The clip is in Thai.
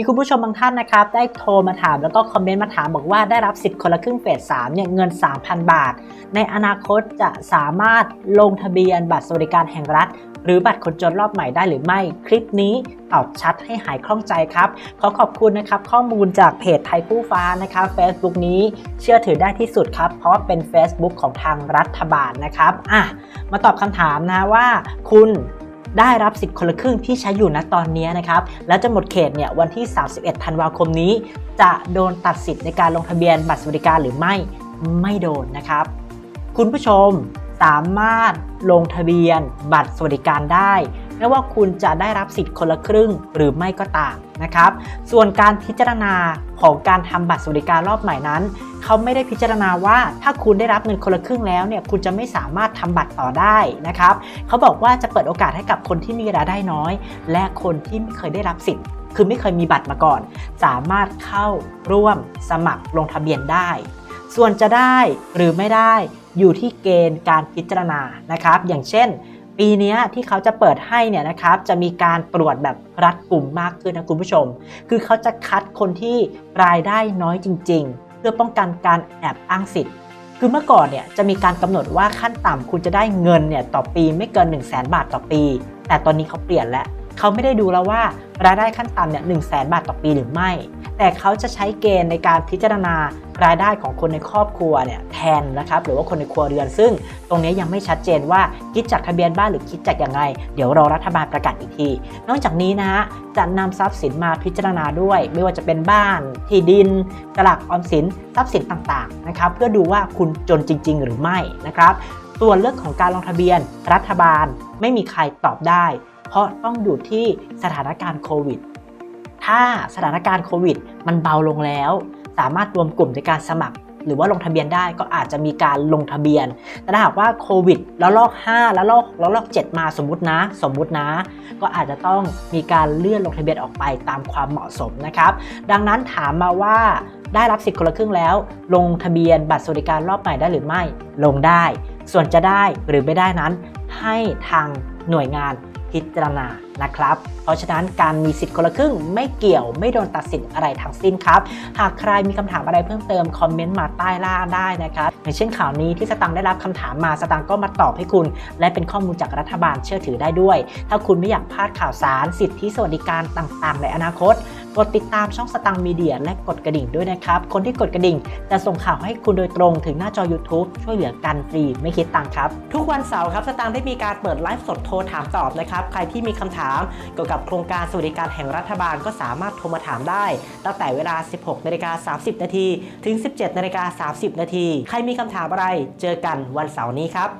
มีคุณผู้ชมบางท่านนะครับ ได้โทรมาถามแล้วก็คอมเมนต์มาถามบอกว่าได้รับสิทธิ์คนละครึ่งเฟส3เนี่ยเงิน 3,000 บาท ในอนาคตจะสามารถลงทะเบียนบัตรสวัสดิการแห่งรัฐ หรือบัตรคนจนรอบใหม่ได้หรือไม่คลิปนี้ตอบชัดให้หายคล่องใจครับ ขอขอบคุณนะครับ ข้อมูลจากเพจไทยคู่ฟ้านะครับ Facebook นี้เชื่อถือได้ที่สุดครับ เพราะเป็น Facebook ของทางรัฐบาลนะครับอะมาตอบคำถามนะว่า คุณ ได้รับสิทธิ์คนละครึ่งที่ใช้อยู่ณตอนนี้นะครับ แล้วจะหมดเขตเนี่ยวันที่ 31 ธันวาคมนี้ จะโดนตัดสิทธิ์ในการลงทะเบียนบัตรสวัสดิการหรือไม่ไม่โดนนะครับ คุณผู้ชมสามารถลงทะเบียนบัตรสวัสดิการได้ ไม่ว่าคุณจะได้รับสิทธิ์คนละครึ่งหรือไม่ก็ตามนะครับ ส่วนการพิจารณาของการทำบัตรสวัสดิการรอบใหม่นั้น เขาไม่ได้พิจารณาว่าถ้าคุณได้รับเงินคนละครึ่งแล้วเนี่ยคุณจะไม่สามารถทำบัตรต่อได้นะครับ เขาบอกว่าจะเปิดโอกาสให้กับคนที่มีรายได้น้อย และคนที่ไม่เคยได้รับสิทธิ์คือไม่เคยมีบัตรมาก่อน สามารถเข้าร่วมสมัครลงทะเบียนได้ ส่วนจะได้หรือไม่ได้อยู่ที่เกณฑ์การพิจารณานะครับ อย่างเช่น ปีนี้ที่เขาจะเปิดให้เนี่ยนะครับจะมีการตรวจแบบรัดกลุ่มมากขึ้นนะคุณผู้ชม คือเขาจะคัดคนที่รายได้น้อยจริง ๆ เพื่อป้องกันการแอบอ้างสิทธิ์ คือเมื่อก่อนเนี่ยจะมีการกำหนดว่าขั้นต่ำคุณจะได้เงินเนี่ยต่อปีไม่เกิน 1 0 0 0 0แบาทต่อปี แต่ตอนนี้เขาเปลี่ยนแล้ว เขาไม่ได้ดูแล้วว่ารายได้ขั้นต่ำเนี่ยหนึ่งแสนบาทต่อปีหรือไม่ แต่เขาจะใช้เกณฑ์ในการพิจารณารายได้ของคนในครอบครัวเนี่ยแทนนะครับหรือว่าคนในครัวเรือน ซึ่งตรงนี้ยังไม่ชัดเจนว่าคิดจากทะเบียนบ้านหรือคิดจากยังไง เดี๋ยวรอรัฐบาลประกาศอีกที นอกจากนี้นะฮะจะนำทรัพย์สินมาพิจารณาด้วย ไม่ว่าจะเป็นบ้าน ที่ดินสลักออมสินทรัพย์สินต่างๆนะครับเพื่อดูว่าคุณจนจริง ๆ หรือไม่นะครับส่วนเรื่องของการลงทะเบียนรัฐบาลไม่มีใครตอบได้ เพราะต้องอยู่ที่สถานการณ์โควิด ถ้าสถานการณ์โควิด มันเบาลงแล้ว สามารถรวมกลุ่มในการสมัคร หรือว่าลงทะเบียนได้ก็อาจจะมีการลงทะเบียน แต่ถ้าหากว่าโควิด แล้วลอก 5 แล้วลอกแล้วลอก 7 มาสมมตินะ สมมุตินะ ก็อาจจะต้องมีการเลื่อนลงทะเบียนออกไปตามความเหมาะสมนะครับ ดังนั้นถามมาว่าได้รับสิทธิ์คนละครึ่งแล้ว ลงทะเบียนบัตรสวัสดิการรอบใหม่ได้หรือไม่ลงได้ ส่วนจะได้หรือไม่ได้นั้น ให้ทางหน่วยงาน พิจารณานะครับ เพราะฉะนั้นการมีสิทธิ์คนละครึ่งไม่เกี่ยวไม่โดนตัดสินอะไรทั้งสิ้นครับ หากใครมีคำถามอะไรเพิ่มเติมคอมเมนต์มาใต้ล่างได้นะครับอย่างเช่นข่าวนี้ที่สตังค์ได้รับคำถามมาสตังค์ก็มาตอบให้คุณ และเป็นข้อมูลจากรัฐบาลเชื่อถือได้ด้วย ถ้าคุณไม่อยากพลาดข่าวสารสิทธิสวัสดิการต่างๆ ในอนาคต กดติดตามช่องสตังค์มีเดียและกดกระดิ่งด้วยนะครับ คนที่กดกระดิ่งจะส่งข่าวให้คุณโดยตรงถึงหน้าจอ YouTube ช่วยเหลือกันฟรีไม่คิดตังค์ครับ ทุกวันเสาร์ครับสตังค์ได้มีการเปิดไลฟ์สดโทรถามตอบนะครับ ใครที่มีคำถามเกี่ยวกับโครงการสวัสดิการแห่งรัฐบาลก็สามารถโทรมาถามได้ ตั้งแต่เวลา 16นาฬิกา30นาทีถึง 17นาฬิกา30นาทีใครมีคำถามอะไรเจอกันวันเสาร์นี้ครับ